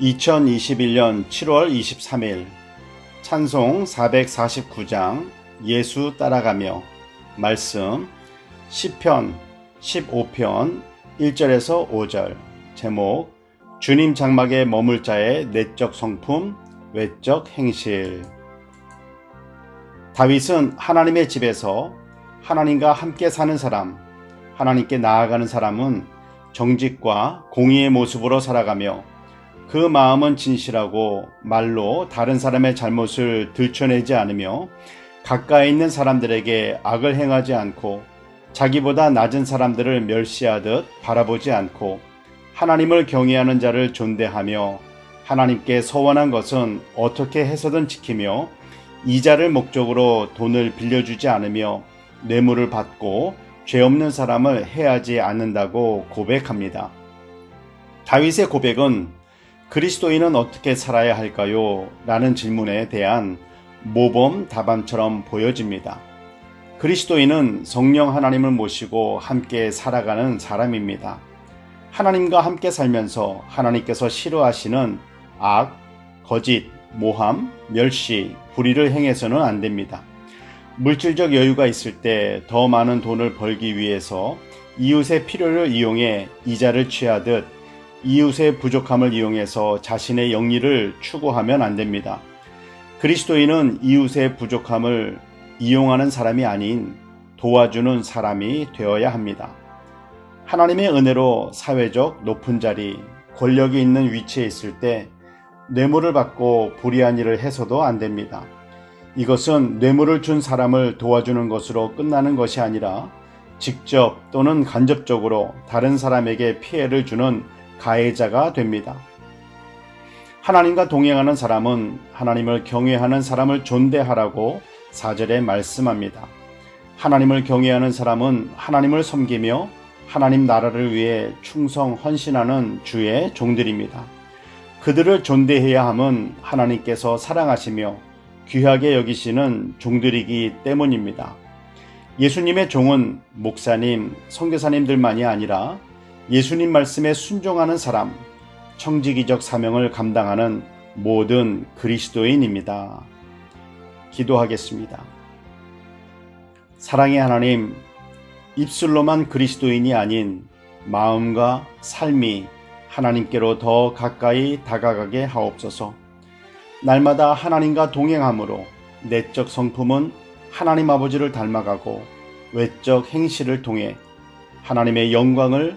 2021년 7월 23일 찬송 449장 예수 따라가며 말씀 10편 15편 1절에서 5절 제목 주님 장막에 머물 자의 내적 성품 외적 행실. 다윗은 하나님의 집에서 하나님과 함께 사는 사람 하나님께 나아가는 사람은 정직과 공의의 모습으로 살아가며 그 마음은 진실하고 말로 다른 사람의 잘못을 들춰내지 않으며 가까이 있는 사람들에게 악을 행하지 않고 자기보다 낮은 사람들을 멸시하듯 바라보지 않고 하나님을 경외하는 자를 존대하며 하나님께 서원한 것은 어떻게 해서든 지키며 이자를 목적으로 돈을 빌려주지 않으며 뇌물을 받고 죄 없는 사람을 해하지 않는다고 고백합니다. 다윗의 고백은 그리스도인은 어떻게 살아야 할까요? 라는 질문에 대한 모범 답안처럼 보여집니다. 그리스도인은 성령 하나님을 모시고 함께 살아가는 사람입니다. 하나님과 함께 살면서 하나님께서 싫어하시는 악, 거짓, 모함, 멸시, 불의를 행해서는 안 됩니다. 물질적 여유가 있을 때 더 많은 돈을 벌기 위해서 이웃의 필요를 이용해 이자를 취하듯 이웃의 부족함을 이용해서 자신의 영리를 추구하면 안 됩니다. 그리스도인은 이웃의 부족함을 이용하는 사람이 아닌 도와주는 사람이 되어야 합니다. 하나님의 은혜로 사회적 높은 자리, 권력이 있는 위치에 있을 때 뇌물을 받고 불의한 일을 해서도 안 됩니다. 이것은 뇌물을 준 사람을 도와주는 것으로 끝나는 것이 아니라 직접 또는 간접적으로 다른 사람에게 피해를 주는 가해자가 됩니다. 하나님과 동행하는 사람은 하나님을 경외하는 사람을 존대하라고 4절에 말씀합니다. 하나님을 경외하는 사람은 하나님을 섬기며 하나님 나라를 위해 충성 헌신하는 주의 종들입니다. 그들을 존대해야 함은 하나님께서 사랑하시며 귀하게 여기시는 종들이기 때문입니다. 예수님의 종은 목사님, 선교사님들만이 아니라 예수님 말씀에 순종하는 사람, 청지기적 사명을 감당하는 모든 그리스도인입니다. 기도하겠습니다. 사랑의 하나님, 입술로만 그리스도인이 아닌 마음과 삶이 하나님께로 더 가까이 다가가게 하옵소서. 날마다 하나님과 동행함으로 내적 성품은 하나님 아버지를 닮아가고 외적 행실을 통해 하나님의 영광을